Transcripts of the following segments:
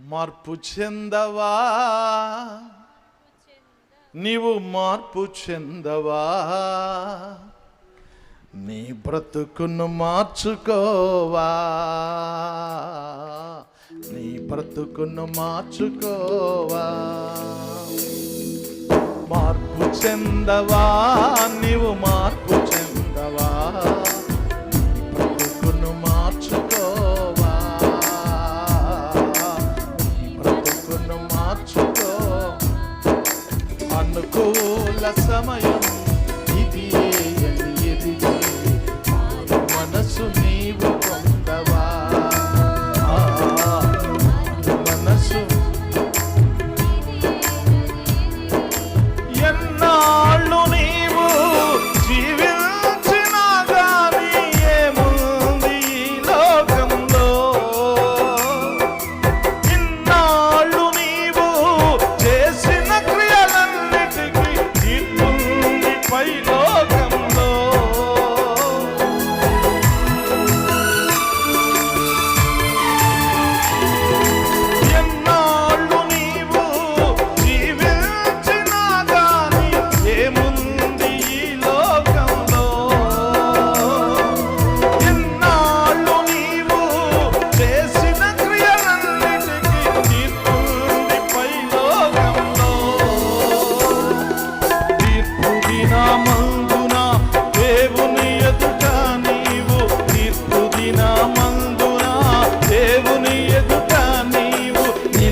మార్పు చెందవా? నీవు మార్పు చెందవా? నీ బ్రతుకును మార్చుకోవా? నీ బ్రతుకును మార్చుకోవా? మార్పు చెందవా? నీవు మార్పు dessa manhã.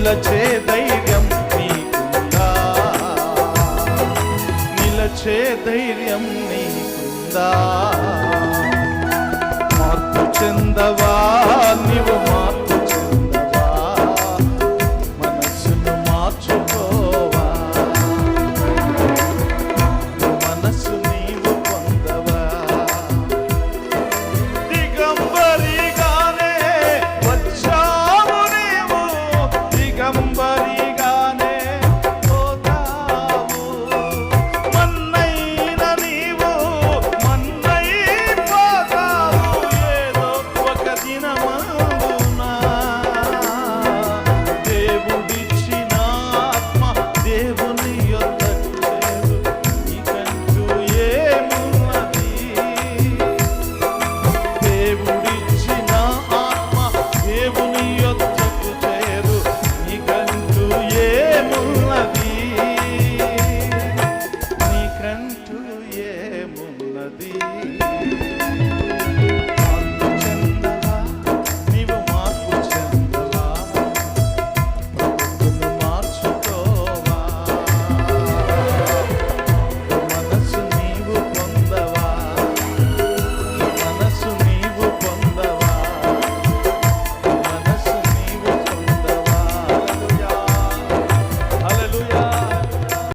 నిలచే ధైర్యం నీకుందా? నిలచే ధైర్యం నీకుందా? మార్పు చెందవా?